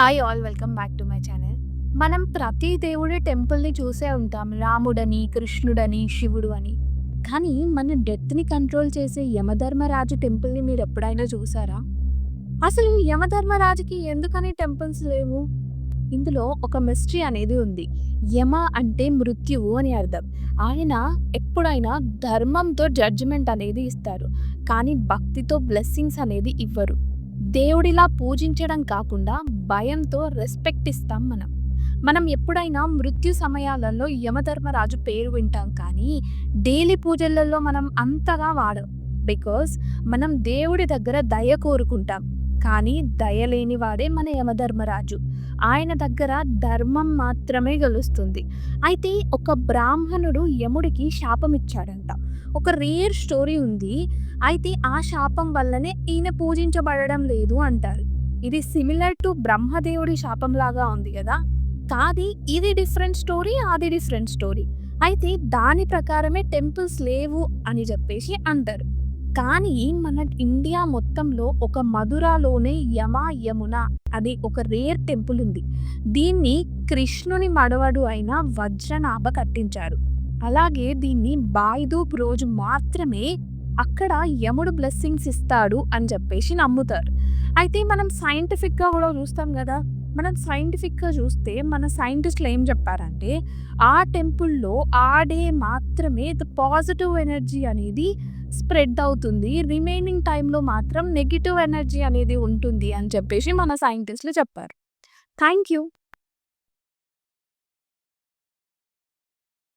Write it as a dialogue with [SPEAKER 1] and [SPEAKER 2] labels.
[SPEAKER 1] Hi all welcome back to my channel మనం ప్రతి దేవుడి టెంపుల్ని చూసే ఉంటాం. రాముడని కృష్ణుడని శివుడు అని. కానీ మన డెత్ని కంట్రోల్ చేసే యమధర్మరాజు టెంపుల్ని మీరు ఎప్పుడైనా చూసారా? అసలు యమధర్మరాజుకి ఎందుకని టెంపుల్స్ లేవు? ఇందులో ఒక మిస్టరీ అనేది ఉంది. యమ అంటే మృత్యువు అని అర్థం. ఆయన ఎప్పుడైనా ధర్మంతో జడ్జిమెంట్ అనేది ఇస్తారు. కానీ భక్తితో బ్లెస్సింగ్స్ అనేది ఇవ్వరు. దేవుడిలా పూజించడం కాకుండా భయంతో రెస్పెక్ట్ ఇస్తాం మనం. మనం ఎప్పుడైనా మృత్యు సమయాలలో యమధర్మరాజు పేరు వింటాం కానీ డైలీ పూజలలో మనం అంతగా వాడం. బికాస్ మనం దేవుడి దగ్గర దయ కోరుకుంటాం. కానీ దయ లేనివాడే మన యమధర్మరాజు. ఆయన దగ్గర ధర్మం మాత్రమే గెలుస్తుంది. అయితే ఒక బ్రాహ్మణుడు యముడికి శాపం ఇచ్చాడంట ఒక రేర్ స్టోరీ ఉంది. అయితే ఆ శాపం వల్లనే ఈయన పూజించబడడం లేదు అంటారు. ఇది సిమిలర్ టు బ్రహ్మదేవుడి శాపం లాగా ఉంది కదా. కాది ఇది డిఫరెంట్ స్టోరీ అది డిఫరెంట్ స్టోరీ. అయితే దాని ప్రకారమే టెంపుల్స్ లేవు అని చెప్పేసి అంటారు. కానీ మన ఇండియా మొత్తంలో ఒక మధురాలోనే యమ యమున అది ఒక రేర్ టెంపుల్ ఉంది. దీన్ని కృష్ణుని మడవడు అయిన వజ్రనాభ కట్టించారు. అలాగే దీన్ని బాయిదూప్ రోజు మాత్రమే అక్కడ యముడు బ్లెస్సింగ్స్ ఇస్తాడు అని చెప్పేసి నమ్ముతారు. అయితే మనం సైంటిఫిక్గా కూడా చూస్తాం కదా మనం సైంటిఫిక్గా చూస్తే మన సైంటిస్టులు ఏం చెప్పారంటే ఆ టెంపుల్లో ఆ డే మాత్రమే ద పాజిటివ్ ఎనర్జీ అనేది స్ప్రెడ్ అవుతుంది రిమైనింగ్ టైంలో మాత్రం నెగిటివ్ ఎనర్జీ అనేది ఉంటుంది అని చెప్పేసి మన సైంటిస్టులు చెప్పారు. Thank you.